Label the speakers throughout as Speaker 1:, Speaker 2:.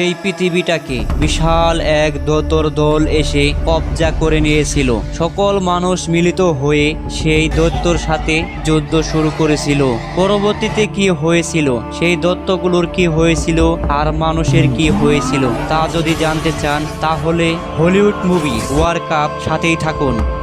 Speaker 1: এই পৃথিবীটাকে বিশাল এক দোতর দল এসে কবজা করে নিয়েছিল। সকল মানুষ মিলিত হয়ে সেই দৈত্যর সাথে যুদ্ধ শুরু করেছিল। পরবর্তীতে কি হয়েছিল? সেই দত্তগুলোর কি হয়েছিল? আর মানুষের কি হয়েছিল? তা যদি জানতে চান, তাহলে হলিউড মুভি ওয়ার কাপ সাথেই থাকুন।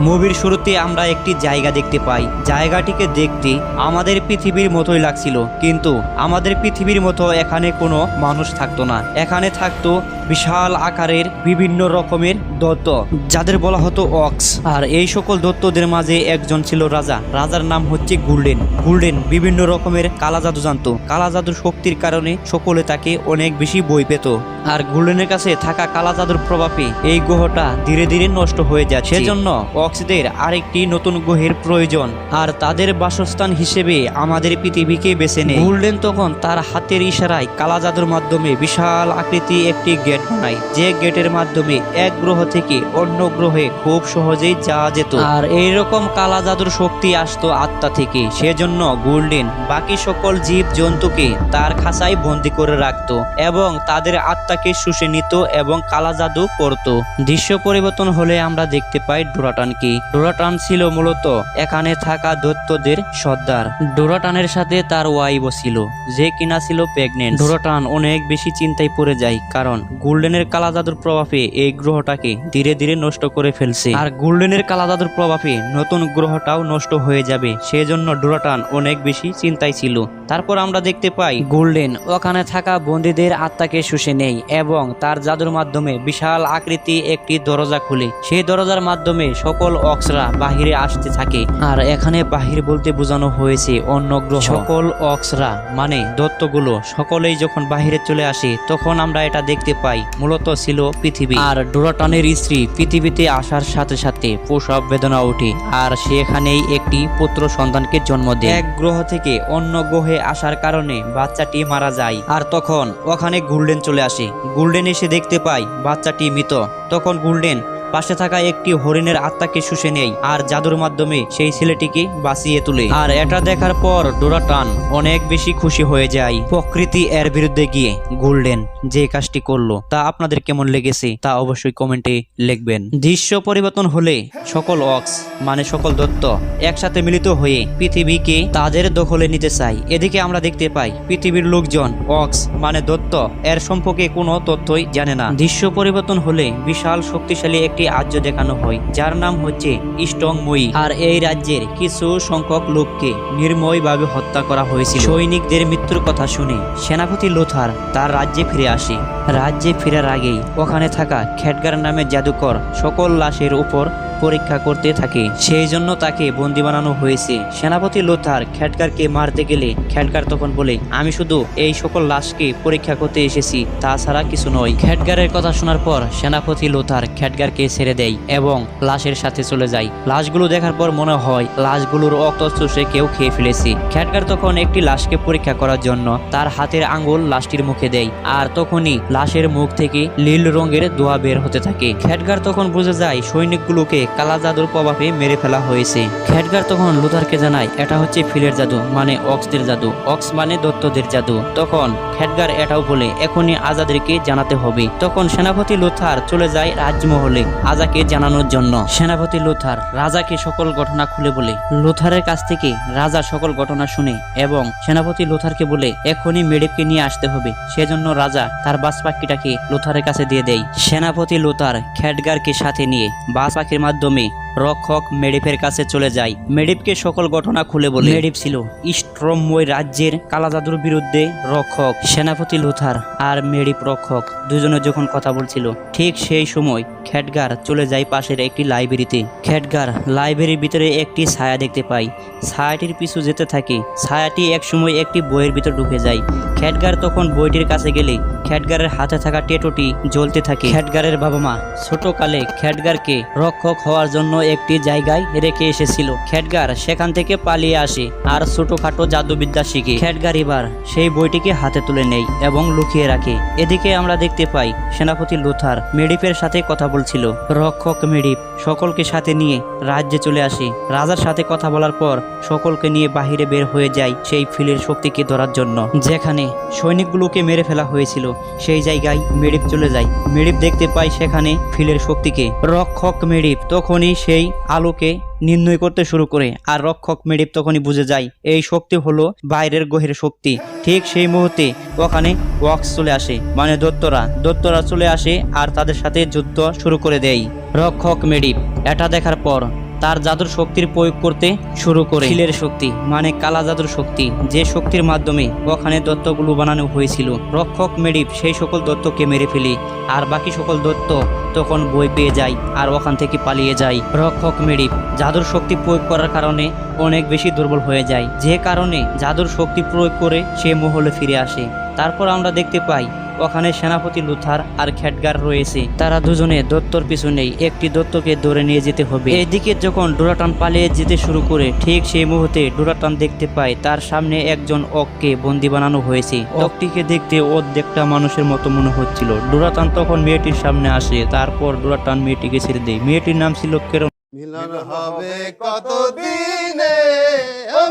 Speaker 1: মুভির শুরুতে আমরা একটি জায়গা দেখতে পাই। জায়গাটিকে দেখতে আমাদের পৃথিবীর মতোই লাগছিল। কিন্তু আমাদের পৃথিবীর মতো এখানে কোনো মানুষ থাকতো না। এখানে থাকতো বিশাল আকারের বিভিন্ন রকমের দত্ত যাদের বলা হতো অক্স। আর এই সকল দত্তদের মাঝে একজন ছিল রাজা। রাজার নাম হচ্ছে গুল্ডেন। গুল্ডেন বিভিন্ন রকমের কালা জাদু জানতো। কালা জাদুর শক্তির কারণে সকলে তাকে অনেক বেশি বই পেত। আর গুল্ডেনের কাছে থাকা কালা জাদুর প্রভাবে এই গ্রহটা ধীরে ধীরে নষ্ট হয়ে যাচ্ছে সেজন্য অক্সদের আরেকটি নতুন গ্রহের প্রয়োজন। আর তাদের বাসস্থান হিসেবে আমাদের পৃথিবীকে বেছে নেয়। গোল্ডেন তখন তার হাতের ইশারায় কালা জাদুর মাধ্যমে বিশাল আকৃতি একটি গেট বানায় যে গেটের মাধ্যমে এক গ্রহ থেকে অন্য গ্রহে খুব সহজেই যাওয়া যেত। আর এইরকম কালা জাদুর শক্তি আসতো আত্মা থেকে। সেজন্য গোল্ডেন, বাকি সকল জীব জন্তুকে তার খাঁচায় বন্দি করে রাখতো এবং তাদের আত্মাকে শুষে নিত এবং কালা জাদু করত। দৃশ্য পরিবর্তন হলে আমরা দেখতে পাই ডোরাটানকে। ডোরাটান ছিল মূলত এখানে থাকা দৈত্যদের সর্দার। ডোরাটানের সাথে তার ওয়াইফও ছিল, যে কিনা ছিল প্রেগনেন্ট। ডোরাটান অনেক বেশি চিন্তায় পড়ে যায়, কারণ গোল্ডেনের কালা জাদুর প্রভাবে এই গ্রহটাকে ধীরে ধীরে নষ্ট করে ফেলছে। আর গোল্ডেনের কালা জাদুর প্রভাবে নতুন গ্রহটাও নষ্ট হয়ে যাবে, সেজন্য ডোরাটান অনেক বেশি চিন্তায় ছিল। তারপর আমরা দেখতে পাই, গোল্ডেন, ওখানে থাকা বন্দীদের আত্মাকে শুষে নেই এবং তার জাদুর মাধ্যমে বিশাল আকৃতি একটি দরজা খুলে। সেই দরজার মাধ্যমে সকল অক্সরা বাহিরে আসতে থাকে। আর এখানে বাহির বলতে বোঝানো হয়েছে অন্য গ্রহ। সকল অক্সরা মানে দত্তগুলো, সকলেই যখন বাহিরে চলে আসে, তখন আমরা এটা দেখতে পাই। মূলত ছিল পৃথিবী। আর ডোরাটনের স্ত্রী পৃথিবীতে আসার সাথে সাথে প্রসব বেদনা ওঠে। আর সেখানেই একটি পুত্র সন্তানকে জন্ম দেয়। এক গ্রহ থেকে অন্য গ্রহে আসার কারণে বাচ্চাটি মারা যায়। আর তখন ওখানে গুল্ডেন চলে আসে। গুল্ডেন এসে দেখতে পায় বাচ্চাটি মৃত। তখন গোল্ডেন পাশে থাকা একটি হরিণের আত্মাকে শুষে নেয় আর জাদুর মাধ্যমে সেই ছেলেটিকে বাঁচিয়ে তোলে। আর এটা দেখার পর ডোরাটান অনেক বেশি খুশি হয়ে যায়। প্রকৃতি এর বিরুদ্ধে গিয়ে গোল্ডেন যে কাজটি করল, তা আপনাদের কেমন লেগেছে তা অবশ্যই কমেন্টে লিখবেন। দৃশ্য পরিবর্তন হলে সকল অক্স মানে সকল দত্ত, একসাথে মিলিত হয়ে পৃথিবীকে তাদের দখলে নিতে চায়। এদিকে আমরা দেখতে পাই, পৃথিবীর লোকজন, অক্স মানে দত্ত, এর সম্পর্কে কোনো তথ্যই জানে না। দৃশ্য পরিবর্তন হলে বিশাল শক্তিশালী একটি আর্য দেখানো হয়, যার নাম হচ্ছে ইস্টংময়ী আর এই রাজ্যের কিছু সংখ্যক লোককে নির্ময়ভাবে হত্যা করা হয়েছিল। সৈনিকদের মৃত্যুর কথা শুনে সেনাপতি লোথার তার রাজ্যে ফিরে আসে। রাজ্যে ফেরার আগেই ওখানে থাকা খেটগার নামে জাদুকর সকল লাশের উপর পরীক্ষা করতে থাকে। সেই জন্য তাকে বন্দি বানানো হয়েছে। সেনাপতি লোথার খ্যাটকারকে মারতে গেলে খ্যাটকার তখন বলে, আমি শুধু এই সকল লাশকে পরীক্ষা করতে এসেছি, তাছাড়া কিছু নয়। খ্যাটগারের কথা শোনার পর সেনাপতি লোথার খ্যাটগারকে ছেড়ে দেয় এবং লাশের সাথে চলে যায়। লাশগুলো দেখার পর মনে হয় লাশগুলোর রক্ত চুষে কেউ খেয়ে ফেলেছে। খ্যাটগার তখন একটি লাশকে পরীক্ষা করার জন্য তার হাতের আঙ্গুল লাশটির মুখে দেয়। আর তখনই লাশের মুখ থেকে নীল রঙের দোয়া বের হতে থাকে। খ্যাটগার তখন বুঝে যায় সৈনিকগুলোকে কালা জাদুর প্রভাবে মেরে ফেলা হয়েছে। খ্যাটগার তখন লুথারকে জানায়, এটা হচ্ছে ফিলের জাদু মানে অক্সদের জাদু। অক্স মানে দত্তদের জাদু। তখন খ্যাটগার এটাও বলে, এখনই আজাদেরকে জানাতে হবে। তখন সেনাপতি লুথার চলে যায় রাজমহলে আজাকে জানানোর জন্য। সেনাপতি লুথার রাজাকে সকল ঘটনা খুলে বলে। লুথারের কাছ থেকে রাজা সকল ঘটনা শুনে এবং সেনাপতি লুথারকে বলে, এখনই মেডেপকে নিয়ে আসতে হবে। সেজন্য রাজা তার বাস পাখিটাকে লোথারের কাছে দিয়ে দেয়। সেনাপতি লোথার খ্যাটগারকে সাথে নিয়ে বাস পাখির মাধ্যমে রক্ষক মেডিপের কাছে চলে যায়। মেডিপকে সকল ঘটনা খুলে বলে মেডিপ ছিল স্ট্রমময় রাজ্যের কালা জাদুর বিরুদ্ধে রক্ষক সেনাপতি লুথার আর মেডিপ রক্ষক। দুজনে যখন কথা বলছিল ঠিক সেই সময় খ্যাটগার চলে যায় পাশের একটি লাইব্রেরিতে। খ্যাটগার লাইব্রেরির ভিতরে একটি ছায়া দেখতে পাই ছায়াটির পিছু যেতে থাকে। ছায়াটি একসময় একটি বইয়ের ভিতর ঢুকে যায়। খ্যাটগার তখন বইটির কাছে গেলে খ্যাটগারের হাতে থাকা টেটোটি জ্বলতে থাকে। খ্যাটগারের বাবা মা ছোটকালে খ্যাটগারকে রক্ষক হওয়ার জন্য একটি জায়গায় রেখে এসেছিল। খেটগার সেখান থেকে পালিয়ে আসে আর ছোটখাটো জাদুবিদ্যা শিখে। খেটগার এবার সেই বইটিকে হাতে তুলে নেয় এবং লুকিয়ে রাখে। এদিকে আমরা দেখতে পাই সেনাপতি লুথার মেডিপের সাথে কথা বলছিল। রক্ষক মেডিপ সকলকে সাথে নিয়ে রাজ্যে চলে আসে। রাজার সাথে কথা বলার পর সকলকে নিয়ে বাহিরে বের হয়ে যায় সেই ফিলের শক্তিকে ধরার জন্য। যেখানে সৈনিকগুলোকে মেরে ফেলা হয়েছিল, সেই জায়গায় মেডিপ চলে যায়। মেডিপ দেখতে পায় সেখানে ফিলের শক্তিকে। রক্ষক মেডিপ তখনই সেই আলোকে নির্ণয় করতে শুরু করে আর রক্ষক মেডিপ তখনই বুঝে যায়, এই শক্তি হলো বাইরের গ্রহের শক্তি। ঠিক সেই মুহূর্তে ওখানে ওয়াক্স চলে আসে মানে দত্তরা দত্তরা চলে আসে আর তাদের সাথে যুদ্ধ শুরু করে দেয়। রক্ষক মেডিপ, এটা দেখার পর তার জাদুর শক্তির প্রয়োগ করতে শুরু করে। খিলের শক্তি মানে কালা জাদুর শক্তি, যে শক্তির মাধ্যমে ওখানে দত্তগুলো বানানো হয়েছিল। রক্ষক মেডিপ সেই সকল দত্তকে মেরে ফেলে, আর বাকি সকল দত্ত তখন বই পেয়ে যায় আর ওখান থেকে পালিয়ে যায়। রক্ষক মেডিপ, জাদুর শক্তি প্রয়োগ করার কারণে অনেক বেশি দুর্বল হয়ে যায়। যে কারণে জাদুর শক্তি প্রয়োগ করে সে মহলে ফিরে আসে। তারপর আমরা দেখতে পাই, ওখানে সেনাপতি লুথার আর খেটগার রয়েছে। তারা দুজনে দত্তর পিছনেই একটি দত্তকে ধরে নিয়ে যেতে হবে। এদিকে যখন ডোরাটান পালিয়ে যেতে শুরু করে, ঠিক সেই মুহূর্তে ডোরাটান দেখতে পায়, তার সামনে একজন অককে বন্দি বানানো হয়েছে। অকটিকে দেখতে অর্ধেকটা মানুষের মতো মনে হচ্ছিল। ডোরাটান তখন মেয়েটির সামনে আসে, তারপর ডোরাটান মেয়েটিকে ছেড়ে দেয়। মেয়েটির নাম ছিল কেরন
Speaker 2: মিলন হবে কত দিনে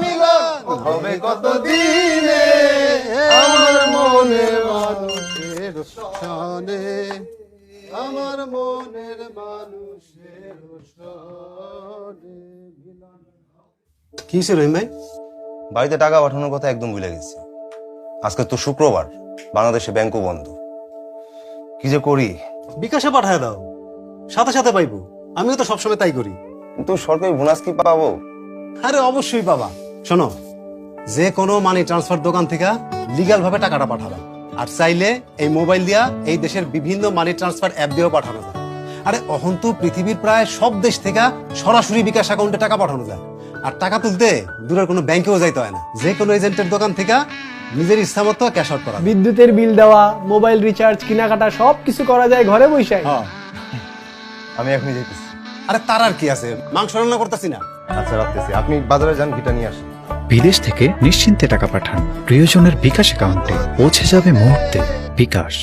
Speaker 2: মিলন হবে কত দিনে আমার মনের মানুষের সনে আমার মনের মানুষের সনে কি ছিল রহিম ভাই?
Speaker 3: বাড়িতে টাকা পাঠানোর কথা একদম ভুলে গেছি। আজকে তো শুক্রবার বাংলাদেশে ব্যাংকও বন্ধ। কি যে করি?
Speaker 2: বিকাশে পাঠায় দাও সাথে সাথে পাইবো। আমিও তো সবসময় তাই করি।
Speaker 3: কিন্তু সরকারি বোনাস কি পাবো?
Speaker 2: আরে অবশ্যই বাবা শোনো যে কোনো মানি ট্রান্সফার দোকান থেকে লিগ্যাল ভাবে টাকাটা পাঠাবে। আর চাইলে এই মোবাইল দিয়া এই দেশের বিভিন্ন মানি ট্রান্সফার অ্যাপ দিয়েও পাঠানো যায়। আরে অহন তো পৃথিবীর প্রায় সব দেশ থেকে সরাসরি বিকাশ অ্যাকাউন্টে টাকা পাঠানো যায়। আর টাকা তুলতে দূরের কোনো ব্যাংকেও যাইতে হয় না। যে কোনো এজেন্টের দোকান থেকে নিজের ইচ্ছা মতো ক্যাশ আউট করা
Speaker 4: বিদ্যুতের বিল দেওয়া মোবাইল রিচার্জ কেনাকাটা সব কিছু করা যায় ঘরে বসে।
Speaker 2: হ্যাঁ।
Speaker 3: আমি এখনই যেতেছি
Speaker 2: আরে তার আর কি আছে? মাংস রান্না করতেছি না।
Speaker 3: আচ্ছা রাখতেছি। আপনি বাজারে যান ভিটা নিয়ে আসেন।
Speaker 5: বিদেশ থেকে নিশ্চিন্তে টাকা পাঠান। প্রিয়জনের বিকাশ অ্যাকাউন্টে পৌঁছে যাবে মুহূর্তে বিকাশ।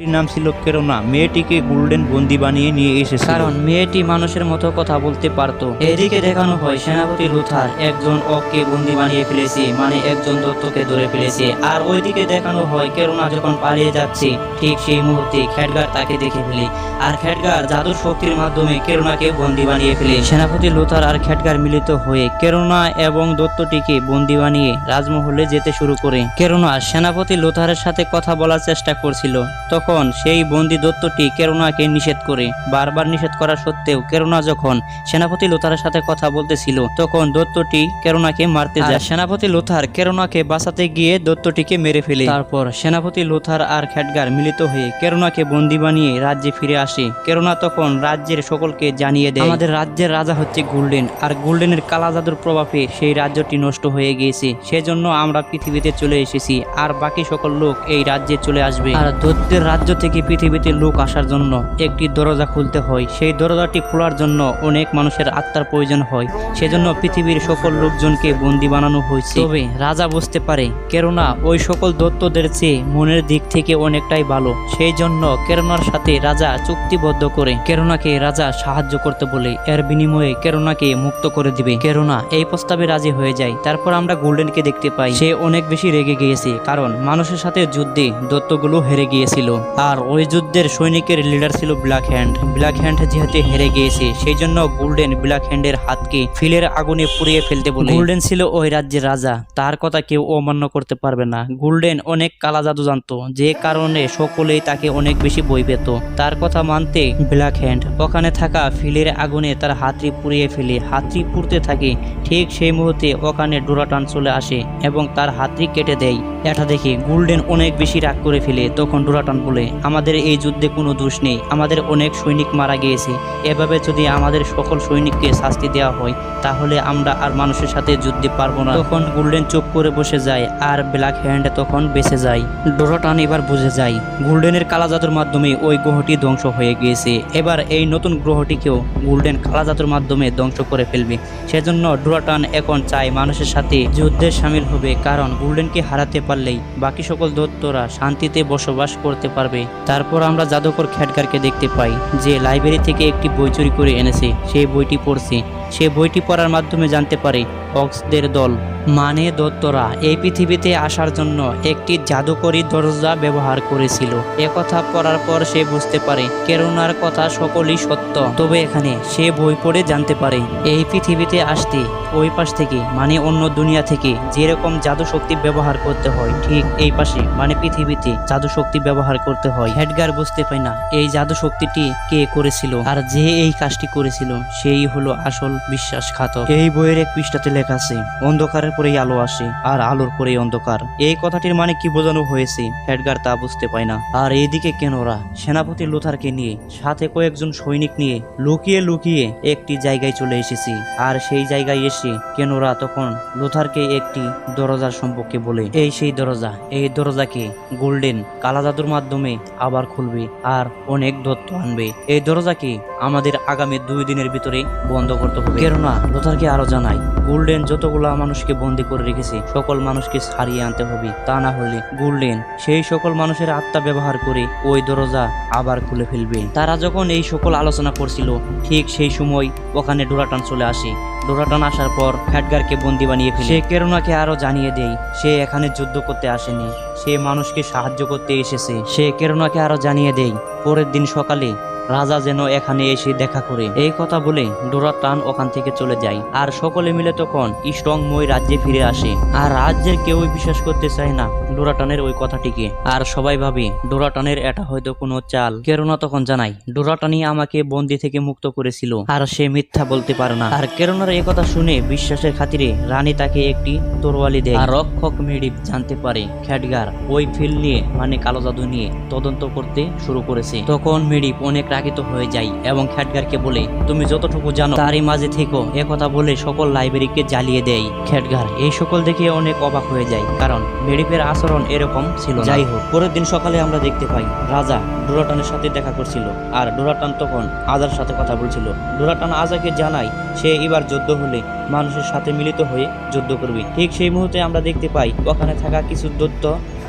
Speaker 1: মেয়েটির নাম ছিল কেরোনা। মেয়েটিকে গোল্ডেন বন্দি বানিয়ে নিয়ে এসেছে কারণ মেয়েটি মানুষের মতো কথা বলতে পারতো। এদিকে দেখানো হয় সেনাপতি লুথার একজন অককে বন্দি বানিয়ে ফেলেছে মানে একজন দত্তকে ধরে ফেলেছে। আর ওইদিকে দেখানো হয় কেরোনা যখন পালিয়ে যাচ্ছে, ঠিক সেই মুহূর্তে খেটগার তাকে দেখে ফেলে। আর খেটগার জাদুর শক্তির মাধ্যমে কেরোনাকে বন্দি বানিয়ে ফেলে। সেনাপতি লুথার আর খেটগার মিলিত হয়ে কেরোনা এবং দত্তটিকে বন্দি বানিয়ে রাজমহলে যেতে শুরু করে। কেরোনা সেনাপতি লুথারের সাথে কথা বলার চেষ্টা করছিল। তখন সেই বন্দি দত্তটি কেরোনাকে নিষেধ করে বারবার নিষেধ করা সত্ত্বেও কেরোনা যখন সেনাপতি লুথারের সাথে কথা বলতেছিল তখন দত্তটি কেরোনাকে মারতে যায়। সেনাপতি লুথার কেরোনাকে বাঁচাতে গিয়ে দত্তটিকে মেরে ফেলে। তারপর সেনাপতি লুথার আর খেটগার মিলিত হয়ে কেরোনাকে বন্দি বানিয়ে রাজ্যে ফিরে আসে। কেরোনা তখন রাজ্যের সকলকে জানিয়ে দেয় আমাদের রাজ্যের রাজা হচ্ছে গোল্ডেন আর গোল্ডেনের কালা জাদুর প্রভাবে সেই রাজ্যটি নষ্ট হয়ে গিয়েছে। সেজন্য আমরা পৃথিবীতে চলে এসেছি আর বাকি সকল লোক এই রাজ্যে চলে আসবে। আর দত্তের রাজ্য থেকে পৃথিবীতে লোক আসার জন্য একটি দরজা খুলতে হয়। সেই দরজাটি খোলার জন্য অনেক মানুষের আত্মার প্রয়োজন হয়। সেজন্য পৃথিবীর সকল লোকজনকে বন্দি বানানো হয়েছে। তবে রাজা বুঝতে পারে, কেননা ওই সকল দত্তদের চেয়ে মনের দিক থেকে অনেকটাই ভালো। সেই জন্য কেরোনার সাথে রাজা চুক্তিবদ্ধ করে কেরোনাকে রাজা সাহায্য করতে বলে। এর বিনিময়ে কেরোনাকে মুক্ত করে দিবে। কেরোনা এই প্রস্তাবে রাজি হয়ে যায়। তারপর আমরা গোল্ডেনকে দেখতে পাই। সে অনেক বেশি রেগে গিয়েছে, কারণ মানুষের সাথে যুদ্ধে দত্তগুলো হেরে গিয়েছিল। আর ওই যুদ্ধের সৈনিকের লিডার ছিল ব্ল্যাক হ্যান্ড ব্ল্যাক হ্যান্ড যেহেতু হেরে গিয়েছে, সেই জন্য গোল্ডেন ব্ল্যাক হ্যান্ডের হাতকে ফিলের আগুনে পুড়িয়ে ফেলতে বলে। গোল্ডেন ছিল ওই রাজ্যের রাজা, তার কথা কেউ অমান্য করতে পারবে না। গোল্ডেন অনেক কালা জাদু জানতো, যে কারণে সকলেই তাকে অনেক বেশি বই পেত। তার কথা মানতে ব্ল্যাক হ্যান্ড ওখানে থাকা ফিলের আগুনে তার হাতটি পুড়িয়ে ফেলে। হাতটি পুড়তে থাকে, ঠিক সেই মুহূর্তে ওখানে ডোরাটান চলে আসে এবং তার হাতটি কেটে দেয়। এটা দেখে গোল্ডেন অনেক বেশি রাগ করে ফেলে, তখন ডোরাটান বলে, আমাদের এই যুদ্ধে কোনো দোষ নেই। আমাদের অনেক সৈনিক মারা গিয়েছে। এভাবে যদি আমাদের সকল সৈনিককে শাস্তি দেওয়া হয়, তাহলে আমরা আর মানুষের সাথে যুদ্ধে পারব না। তখন গোল্ডেন চুপ করে বসে যায় আর ব্ল্যাক হ্যান্ড তখন বেঁচে যায়। ডোরাটান এবার বুঝে যায়, গোল্ডেনের কালা জাদুর মাধ্যমে ওই গ্রহটি ধ্বংস হয়ে গিয়েছে। এবার এই নতুন গ্রহটিকেও গোল্ডেন কালা জাদুর মাধ্যমে ধ্বংস করে ফেলবে। সেজন্য ডোরাটান এখন চায় মানুষের সাথে যুদ্ধে সামিল হবে, কারণ গোল্ডেনকে হারাতে পারলেই বাকি সকল দত্তরা শান্তিতে বসবাস করতে পারবে। তারপর আমরা জাদুকর খ্যাটগারকে দেখতে পাই, যে লাইব্রেরি থেকে একটি বই চুরি করে এনেছে। সেই বইটি পড়ছে। সে বইটি পড়ার মাধ্যমে জানতে পারে অক্সদের দল। মানে দত্তরা এই পৃথিবীতে আসার জন্য একটি জাদুকরী দরজা ব্যবহার করেছিল। কথা পড়ার পর সে বুঝতে পারে, কেরোনার কথা সকলই সত্য। তবে এখানে সে বই পড়ে জানতে পারে, এই পৃথিবীতে আসতে ওই পাশ থেকে মানে অন্য দুনিয়া থেকে, যেরকম জাদু শক্তি ব্যবহার করতে হয়, ঠিক এই পাশে মানে পৃথিবীতে জাদু শক্তি ব্যবহার করতে হয়। হেডগার বুঝতে পায় না, এই জাদু শক্তিটি কে করেছিল, আর যে এই কাজটি করেছিল, সেই হলো আসল বিশ্বাসঘাতক। এই বইয়ের এক পৃষ্ঠাতে আছে অন্ধকারের পরেই আলো আসে, আর আলোর পরেই অন্ধকার। এই কথাটির মানে কি বোঝানো হয়েছে? হেডগার তা বুঝতে পায় না। আর এইদিকে কেনরা সেনাপতি লুথারকে নিয়ে, সাথে কয়েকজন সৈনিক নিয়ে লুকিয়ে লুকিয়ে একটি জায়গায় চলে এসেছি। আর সেই জায়গায় এসে কেনরা তখন লুথারকে একটি দরজার সম্পর্কে বলে, এই সেই দরজা, এই দরজাকে গোল্ডেন কালা জাদুর মাধ্যমে আবার খুলবে, আর অনেক দত্ত আনবে। এই দরজাকে আমাদের আগামী দুই দিনের ভিতরে বন্ধ করতে হবে। কেননা লুথারকে আরও জানাই, গোল্ডেন যতগুলা মানুষকে বন্দি করে রেখেছে, সকল মানুষকে ছাড়িয়ে আনতে হবে। তা না হলে গোল্ডেন সেই সকল মানুষের আত্মা ব্যবহার করে ওই দরজা আবার খুলে ফেলবে। তারা যখন এই সকল আলোচনা করছিল, ঠিক সেই সময় ওখানে ডোরাটান চলে আসে। ডোরাটান আসার পর ফ্যাটগারকে বন্দি বানিয়ে ফেলে। সে কেরোনাকে আরও জানিয়ে দেয়, সে এখানে যুদ্ধ করতে আসেনি। সে মানুষকে সাহায্য করতে এসেছে। সে কেরোনাকে আরও জানিয়ে দেয়, পরের দিন সকালে রাজা যেন এখানে এসে দেখা করে। এই কথা বলে ডোরাটান ওখান থেকে চলে যায়। আর সকলে মিলে তখন স্ট্রংময় রাজ্যে ফিরে আসে। আর রাজ্যের কেউই বিশ্বাস করতে চায় না ডোরাটানের ওই কথাটিকে। আর সবাই ভাবে ডোরাটানের এটা হয়তো কোনো চাল। কেরোনা তখন জানাই ডোরাটানি আমাকে বন্দি থেকে মুক্ত করেছিল। আর সে মিথ্যা বলতে পারে না। আর কেরোনার এই কথা শুনে বিশ্বাসের খাতিরে রানী তাকে একটি তরোয়ালি দেয়। আর রক্ষক মেডিপ জানতে পারে, খ্যাটগার, ওই ফিল নিয়ে মানে কালো জাদু নিয়ে তদন্ত করতে শুরু করেছে। তখন মেডিপ অনেক রাগিত হয়ে যায় এবং খ্যাটগারকে বলে, তুমি যতটুকু জানো, তারই মাঝে থেকো কথা বলে সকল লাইব্রেরিকে জ্বালিয়ে দেয়। খ্যাটগার এই সকল দেখে অনেক অবাক হয়ে যায়, কারণ মেডিপের আচরণ এরকম ছিল যাই হোক, পরের দিন সকালে আমরা দেখতে পাই, রাজা ডোরাটানের সাথে দেখা করছিল, আর ডোরাটান তখন আজার সাথে কথা বলছিল। ডোরাটান আজাকে জানায়, সে এবার যুদ্ধ হলে মানুষের সাথে মিলিত হয়ে যুদ্ধ করবে। ঠিক সেই মুহূর্তে আমরা দেখতে পাই, ওখানে থাকা কিছু দত্ত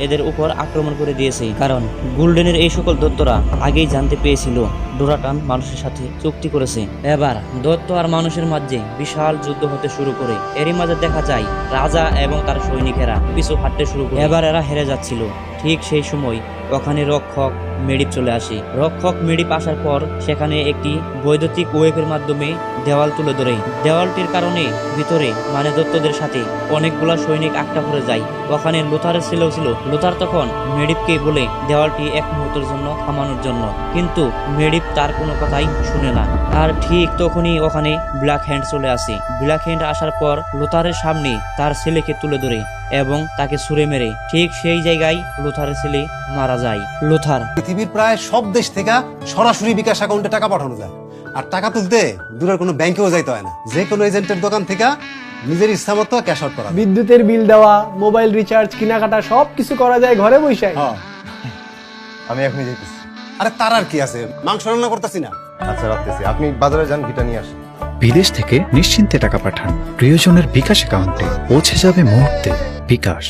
Speaker 1: এদের উপর আক্রমণ করে দিয়েছে, কারণ গোল্ডেনের এই সকল দত্তরা আগেই জানতে পেয়েছিল ডোরাটান মানুষের সাথে চুক্তি করেছে। এবার দত্ত আর মানুষের মাঝে বিশাল যুদ্ধ হতে শুরু করে। এরই মাঝে দেখা যায়, রাজা এবং তার সৈনিকেরা পিছু হাঁটতে শুরু করে। এবার এরা হেরে যাচ্ছিল। ঠিক সেই সময় ওখানে রক্ষক মেডিপ চলে আসে। রক্ষক মেডিপ আসার পর সেখানে একটি বৈদ্যুতিক ওয়েভের মাধ্যমে দেওয়াল তুলে ধরে। দেওয়ালটির কারণে ভিতরে মানে দত্তদের সাথে অনেকগুলা সৈনিক আটকা পড়ে যায়। ওখানে লোথারের ছেলেও ছিল। লোথার তখন মেডিপকে বলে দেওয়ালটি এক মুহূর্তের জন্য থামানোর জন্য। কিন্তু মেডিপ তার কোনো কথাই শুনে না। আর ঠিক তখনই ওখানে ব্ল্যাক হ্যান্ড চলে আসে। ব্ল্যাক হ্যান্ড আসার পর লোথারের সামনে তার ছেলেকে তুলে ধরে। এবং তাকে ছুঁড়ে মেরে ঠিক সেই জায়গায় লোথারের ছেলে মারা যায়। লোথার।
Speaker 2: পৃথিবীর প্রায় সব দেশ থেকে সরাসরি বিকাশ অ্যাকাউন্টে টাকা পাঠানো যায়। আর টাকা তুলতে দূরের কোনো ব্যাংকেও যাইতে হয় না। যে কোনো এজেন্টের দোকান থেকে নিজের ইচ্ছা মতো ক্যাশ আউট করা
Speaker 4: বিদ্যুতের বিল দেওয়া মোবাইল রিচার্জ কেনাকাটা সব কিছু করা যায় ঘরে বসে।
Speaker 3: আমি এখনই যেতেছি
Speaker 2: আরে তার আর কি আছে? মাংস রান্না করতেছি না।
Speaker 3: আচ্ছা রাখতেছি। আপনি বাজারে যান ভিটা নিয়ে আসেন।
Speaker 5: বিদেশ থেকে নিশ্চিন্তে টাকা পাঠান। প্রিয়জনের বিকাশ অ্যাকাউন্টে পৌঁছে যাবে মুহূর্তে। বিকাশ।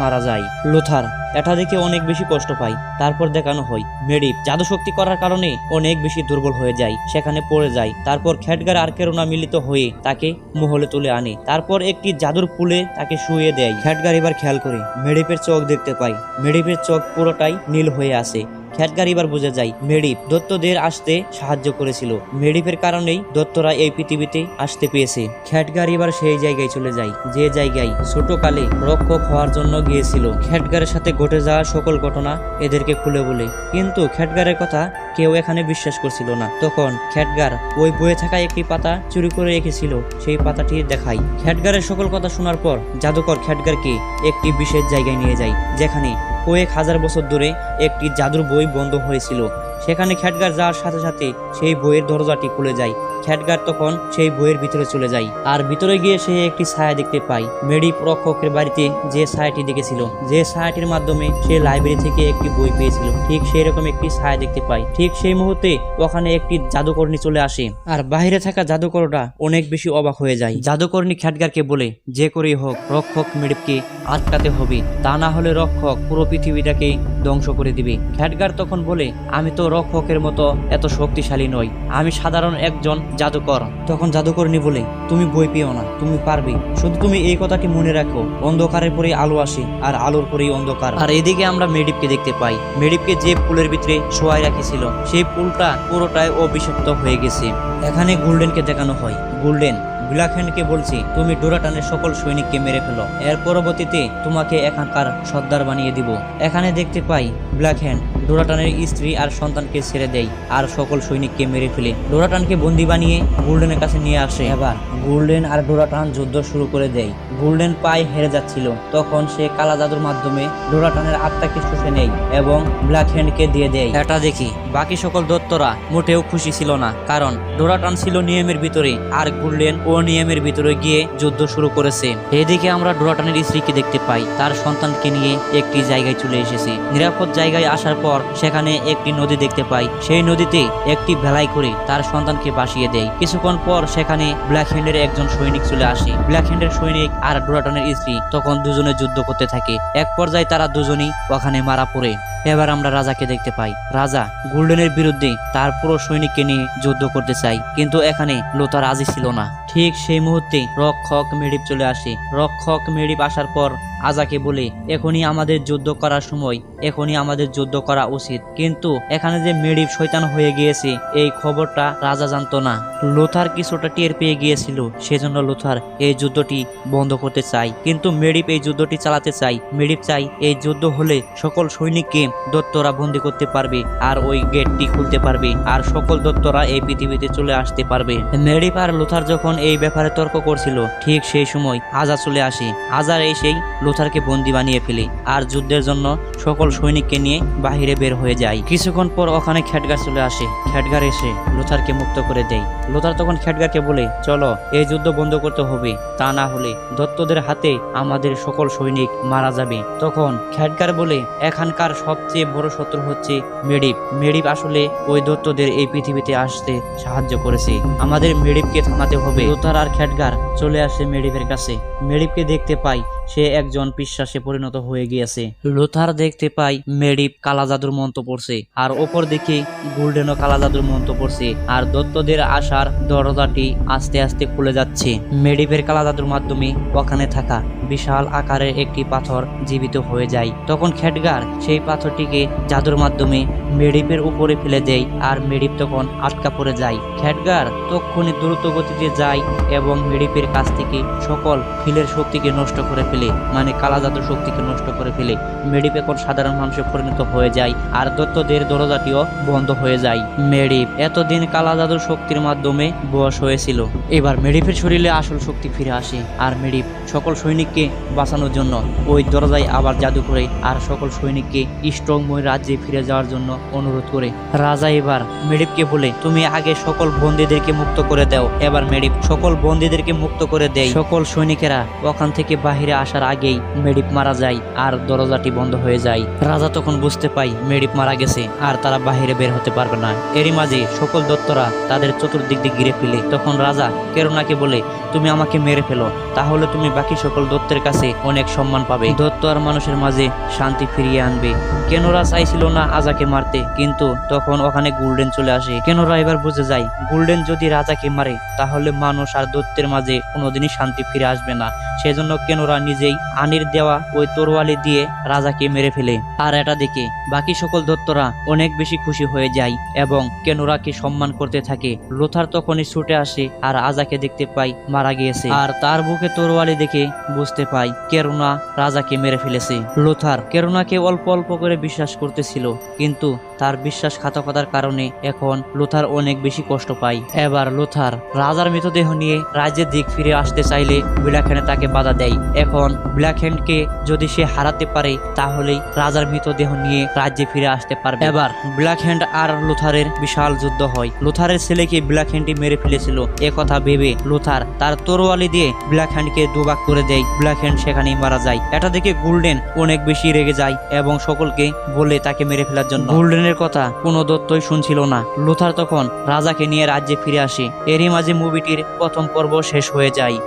Speaker 1: মারা যায়। লোথার, এটা দেখে অনেক বেশি কষ্ট পায়। তারপর দেখানো হয় মেডিপ জাদু শক্তি করার কারণে অনেক বেশি দুর্বল হয়ে যায়, সেখানে পড়ে যায়। তারপর খ্যাটগার আর কেরোনা মিলিত হয়ে তাকে মহলে তুলে আনে। তারপর একটি জাদুর পুলে তাকে শুয়ে দেয়। খ্যাটগার এবার খেয়াল করে, মেডিপের চোখ দেখতে পাই মেডিপের চোখ পুরোটাই নীল হয়ে আসে খ্যাটগার এবার বুঝে যায়, মেডিপ দত্তদের আসতে সাহায্য করেছিল। মেডিপের কারণেই দত্তরা এই পৃথিবীতে আসতে পেয়েছে। খ্যাটগার এবার সেই জায়গায় চলে যায়, যে জায়গায় ছোটকালে রক্ষক হওয়ার জন্য গিয়েছিল। খ্যাটগারের সাথে ঘটে যাওয়া সকল ঘটনা এদেরকে খুলে বলে। কিন্তু খ্যাটগারের কথা কেউ এখানে বিশ্বাস করছিল না। তখন খ্যাটগার ওই বয়ে থাকা একটি পাতা চুরি করে রেখেছিল, সেই পাতাটি দেখায়। খ্যাটগারের সকল কথা শোনার পর জাদুকর খ্যাটগারকে একটি বিশেষ জায়গায় নিয়ে যায়, যেখানে কয়েক হাজার বছর ধরে একটি জাদুর বই বন্ধ হয়েছিল। সেখানে খ্যাটগার যাওয়ার সাথে সাথে সেই বইয়ের দরজাটি খুলে যায়। খ্যাটগার তখন সেই বইয়ের ভিতরে চলে যায় আর ভিতরে গিয়ে সে একটি ছায়া দেখতে পায়। মেডি রক্ষকের বাড়িতে যে ছায়াটি দেখেছিল, যে ছায়াটির মাধ্যমে সে লাইব্রেরি থেকে একটি বই পেয়েছিল, ঠিক সেই রকম একটি ছায়া দেখতে পায়। ঠিক সেই মুহূর্তে ওখানে একটি জাদুকর্ণী চলে আসে আর বাইরে থাকা জাদুকরটা অনেক বেশি অবাক হয়ে যায়। জাদুকর্ণী খ্যাটগারকে বলে, যে করেই হোক, রক্ষক মেডিপকে আটকাতে হবে। তা না হলে রক্ষক পুরো পৃথিবীটাকে ধ্বংস করে দিবে। খ্যাটগার তখন বলে, আমি তো রক্ষকের মতো এত শক্তিশালী নই। আমি সাধারণ একজন জাদুকর। তখন জাদুকরণী বলে, তুমি বই পেও না, তুমি পারবে। শুধু তুমি এই কথাটি মনে রাখো। অন্ধকারের পরেই আলো আসে, আর আলোর পরেই অন্ধকার। আর এদিকে আমরা মেডিপকে দেখতে পাই। মেডিপকে যে পুলের ভিতরে শোয়াই রাখেছিল, সেই পুলটা পুরোটাই অভিশপ্ত হয়ে গেছে। এখানে গোল্ডেনকে দেখানো হয়। গোল্ডেন ব্ল্যাক বলছি, তুমি ডোরাটানের সকল সৈনিককে মেরে ফেলো। এর পরবর্তীতে তোমাকে এখানকার সর্দার বানিয়ে দিব। এখানে দেখতে পাই ব্ল্যাক হ্যান্ড ডোরাটানের স্ত্রী আর সন্তানকে ছেড়ে দেয় আর সকল সৈনিককে মেরে ফেলে। ডোরাটানকে বন্দি বানিয়ে গোল্ডেনের কাছে নিয়ে আসে। এবার গোল্ডেন আর ডোরাটান যুদ্ধ শুরু করে দেয়। গোল্ডেন পায়ে হেরে যাচ্ছিল। তখন সে কালা জাদুর মাধ্যমে ডোরাটানের আত্মাকে শুষে নেয় এবং ব্ল্যাক হ্যান্ডকে দিয়ে দেয়। এটা দেখি। বাকি সকল দত্তরা মোটেও খুশি ছিল না, কারণ ডোরাটান ছিল নিয়মের ভিতরে। আর গোল্ডেন ও নিয়মের ভিতরে গিয়ে যুদ্ধ শুরু করেছে। এদিকে আমরা ডোরাটানের স্ত্রীকে দেখতে পাই। তার সন্তানকে নিয়ে একটি জায়গায় চলে এসেছে। নিরাপদ জায়গায় আসার পর সেখানে একটি নদী দেখতে পাই। সেই নদীতে একটি ভেলাই করে তার সন্তানকে বাসিয়ে দেয়। কিছুক্ষণ পর সেখানে ব্ল্যাক হ্যান্ডের একজন সৈনিক চলে আসে। ব্ল্যাক হ্যান্ডের সৈনিক আর ডোরাটনের স্ত্রী তখন দুজনে যুদ্ধ করতে থাকে। এক পর্যায়ে তারা দুজনই ওখানে মারা পড়ে। এবার আমরা রাজাকে দেখতে পাই। রাজা গোল্ডেনের বিরুদ্ধে তার পুরো সৈনিককে নিয়ে যুদ্ধ করতে চাই কিন্তু এখানে লোতা রাজি ছিল না। ঠিক সেই মুহূর্তে রক্ষক মেডিপ চলে আসে। রক্ষক মেডিপ আসার পর আজাকে বলে, এখনই আমাদের যুদ্ধ করার সময়। এখনই আমাদের যুদ্ধ করা উচিত। কিন্তু এখানে যে মেডিপ শৈতান হয়ে গিয়েছে, এই খবরটা রাজা জানতো না। লোথার কিছুটা টের পেয়ে গিয়েছিল, সেজন্য লোথার এই যুদ্ধটি বন্ধ করতে চাই কিন্তু মেডিপ এই যুদ্ধটি চালাতে চাই মেডিপ চাই এই যুদ্ধ হলে সকল সৈনিককে দত্তরা বন্দি করতে পারবে আর ওই গেটটি খুলতে পারবে আর সকল দত্তরা এই পৃথিবীতে চলে আসতে পারবে। মেডিপ আর লোথার যখন এই ব্যাপারে তর্ক করছিল, ঠিক সেই সময় আজা চলে আসে। আজার এসেই লোথারকে বন্দি বানিয়ে ফেলে আর যুদ্ধের জন্য সকল সৈনিককে নিয়ে বাহিরে বের হয়ে যায়। কিছুক্ষণ পর ওখানে খ্যাটগার চলে আসে। খ্যাটগার এসে লোথারকে মুক্ত করে দেয়। লোথার তখন খ্যাটগারকে বলে, চলো এই যুদ্ধ বন্ধ করতে হবে। তা না হলে দত্তদের হাতে আমাদের সকল সৈনিক মারা যাবে। তখন খ্যাটগার বলে, এখানকার সবচেয়ে বড় শত্রু হচ্ছে মেডিপ। মেডিপ আসলে ওই দত্তদের এই পৃথিবীতে আসতে সাহায্য করেছে। আমাদের মেডিপকে থামাতে হবে। লোথার আর খ্যাটগার চলে আসে মেডিপের কাছে। মেডিপকে দেখতে পাই সে একজন বিশ্বাসে পরিণত হয়ে গিয়েছে। লোথার দেখতে পাই মেডিপ কালা জাদুর মন্ত্র পড়ছে, আর ওপর দিকে গোল্ডেনও কালা জাদুর মন্ত্র পড়ছে, আর দত্তদের আসার দরজাটি আস্তে আস্তে খুলে যাচ্ছে। মেডিপের কালা জাদুর মাধ্যমে ওখানে থাকা বিশাল আকারের একটি পাথর জীবিত হয়ে যায়। তখন খেটগার সেই পাথরটিকে জাদুর মাধ্যমে মেডিপের উপরে ফেলে দেয়, আর মেডিপ তখন আটকা পড়ে যায়। খেটগার তক্ষণি দ্রুত গতিতে যায় এবং মেডিপের কাছ থেকে সকল ফিলের শক্তিকে নষ্ট করে ফেলে মানে কালা জাদুর শক্তিকে নষ্ট করে ফেলে। মেডিপ এখন সাধারণ মানুষে পরিণত হয়ে যায়, আর দত্তদের দরজাটিও বন্ধ হয়ে যায়। মেডিপ এতদিন কালা জাদুর শক্তির মাধ্যমে বশ হয়েছিল। এবার মেডিপের শরীরে আসল শক্তি ফিরে আসে, আর মেডিপ সকল সৈনিককে বাঁচানোর জন্য ওই দরজায় আবার জাদু করে, আর সকল সৈনিককে স্ট্রংময় রাজ্যে ফিরে যাওয়ার জন্য অনুরোধ করে। রাজা এবার মেডিপকে বলে, তুমি আগে সকল বন্দীদেরকে মুক্ত করে দাও। এবার মেডিপ, সকল বন্দীদেরকে মুক্ত করে দেয় সকল সৈনিকেরা ওখান থেকে বাহিরে আসার আগেই মেডিপ মারা যায় আর দরজাটি বন্ধ হয়ে যায়। রাজা তখন বুঝতে পাই মেডিপ মারা গেছে আর তারা বাহিরে বের হতে পারবে না। এরই মাঝে সকল দত্তরা তাদের চতুর্দিক দিয়ে ঘিরে ফেলে। তখন রাজা কেরোনাকে বলে তুমি আমাকে মেরে ফেলো, তাহলে তুমি বাকি সকল দত্তের কাছে অনেক সম্মান পাবে। দত্ত আর মানুষের মাঝে শান্তি ফিরিয়ে আনবে। কেনরা চাইছিল না আজাকে মারতে, কিন্তু তখন ওখানে গোল্ডেন চলে আসে। কেনরা এবার বুঝে যায়, গোল্ডেন যদি রাজাকে মারে, তাহলে মানুষ আর দত্তের মাঝে কোনোদিনই শান্তি ফিরে আসবে না। সেজন্য কেনরা নিজেই আনির দেওয়া ওই তরোয়ালি দিয়ে রাজাকে মেরে ফেলে। আর এটা দেখে বাকি সকল দত্তরা অনেক বেশি খুশি হয়ে যায় এবং কেনরাকে সম্মান করতে থাকে। লোথার তখনই ছুটে আসে আর আজাকে দেখতে পাই মারা মারা গিয়েছে। আর তার বুকে তরোয়ালি দেখে বুঝতে পাই কেরুনা রাজাকে মেরে ফেলেছে। লোথার কেরুনাকে অল্প অল্প করে বিশ্বাস করতেছিল, কিন্তু তার বিশ্বাসঘাতকতার কারণে এখন লোথার অনেক বেশি কষ্ট পায়। এবার লোথার রাজার মৃতদেহ নিয়ে রাজ্যের দিক ফিরে আসতে চাইলে ব্ল্যাক হ্যান্ড তাকে বাধা দেয়। এখন ব্ল্যাক হ্যান্ডকে যদি সে হারাতে পারে, তাহলেই রাজার মৃতদেহ নিয়ে রাজ্যে ফিরে আসতে পারবে। এবার ব্ল্যাক হ্যান্ড আর লুথারের বিশাল যুদ্ধ হয়। লোথারের ছেলেকে ব্ল্যাক হ্যান্ডই মেরে ফেলেছিল। কথা ভেবে লোথার তার তরোয়ালি দিয়ে ব্ল্যাক হ্যান্ডকে দুবাক করে দেয়। ব্ল্যাক হ্যান্ড সেখানেই মারা যায়। এটা দেখে গোল্ডেন অনেক বেশি রেগে যায় এবং সকলকে বলে তাকে মেরে ফেলার জন্য। গোল্ডেনের কথা কোনো দত্তই শুনছিল না। লুথার তখন রাজাকে নিয়ে রাজ্যে ফিরে আসে। এরই মাঝে মুভিটির প্রথম পর্ব শেষ হয়ে যায়।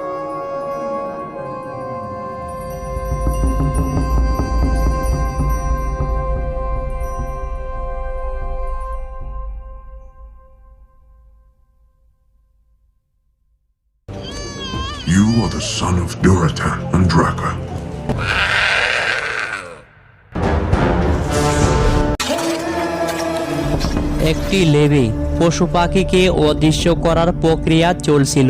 Speaker 6: You are the son of Duratan and Draka.
Speaker 1: একটি লেবে পশু পাখিকে অদৃশ্য করার প্রক্রিয়া চলছিল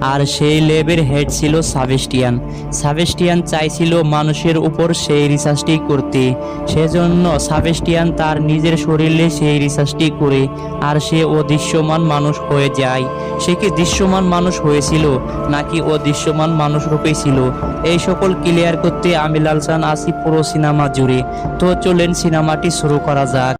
Speaker 1: আর সেই লেবের হেড ছিল সাবেস্টিয়ান সাবেস্টিয়ান চাইছিল মানুষের উপর সেই রিসার্চটি করতে। সেজন্য সাবেস্টিয়ান তার নিজের শরীরে সেই রিসার্চটি করে আর সে অদৃশ্যমান মানুষ হয়ে যায়। সে কি দৃশ্যমান মানুষ হয়েছিল নাকি অদৃশ্যমান মানুষ রূপেই ছিল? এই সকল ক্লিয়ার করতে আমি লালসান আসি পুরো সিনেমা জুড়ে। তো চলেন সিনেমাটি শুরু করা যাক।